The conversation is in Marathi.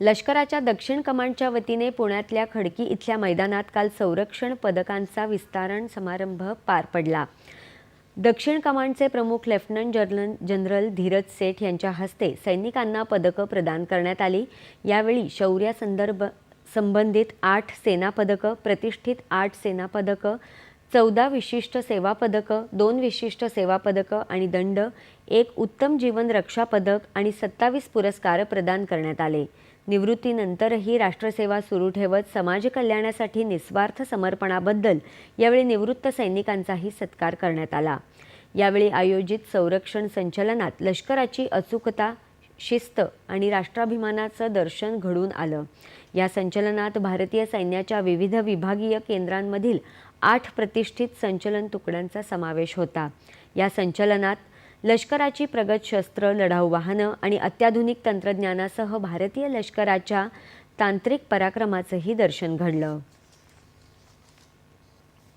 लष्कराच्या दक्षिण कमांडच्या वतीने पुण्यातल्या खडकी इथल्या मैदानात काल संरक्षण पदकांचा विस्तारण समारंभ पार पडला. दक्षिण कमांडचे प्रमुख lieutenant general general Dheeraj Seth यांच्या हस्ते सैनिकांना पदकं प्रदान करण्यात आली. यावेळी शौर्यासंदर्भ संबंधित आठ सेना पदकं प्रतिष्ठित आठ सेना पदकं चौदा विशिष्ट सेवा पदकं दोन विशिष्ट सेवा पदकं आणि दंड एक उत्तम जीवन रक्षा पदक आणि सत्तावीस पुरस्कार प्रदान करण्यात आले. निवृत्तीनंतरही राष्ट्रसेवा सुरू ठेवत समाजकल्याणासाठी निस्वार्थ समर्पणाबद्दल यावेळी निवृत्त सैनिकांचाही सत्कार करण्यात आला. यावेळी आयोजित संरक्षण संचलनात लष्कराची अचूकता शिस्त आणि राष्ट्राभिमानाचं दर्शन घडून आलं. या संचलनात भारतीय सैन्याच्या विविध विभागीय केंद्रांमधील आठ प्रतिष्ठित संचलन तुकड्यांचा समावेश होता. या संचलनात लष्कराची प्रगत शस्त्र लढाऊ वाहनं आणि अत्याधुनिक तंत्रज्ञानासह भारतीय लष्कराच्या तांत्रिक पराक्रमाचंही दर्शन घडलं.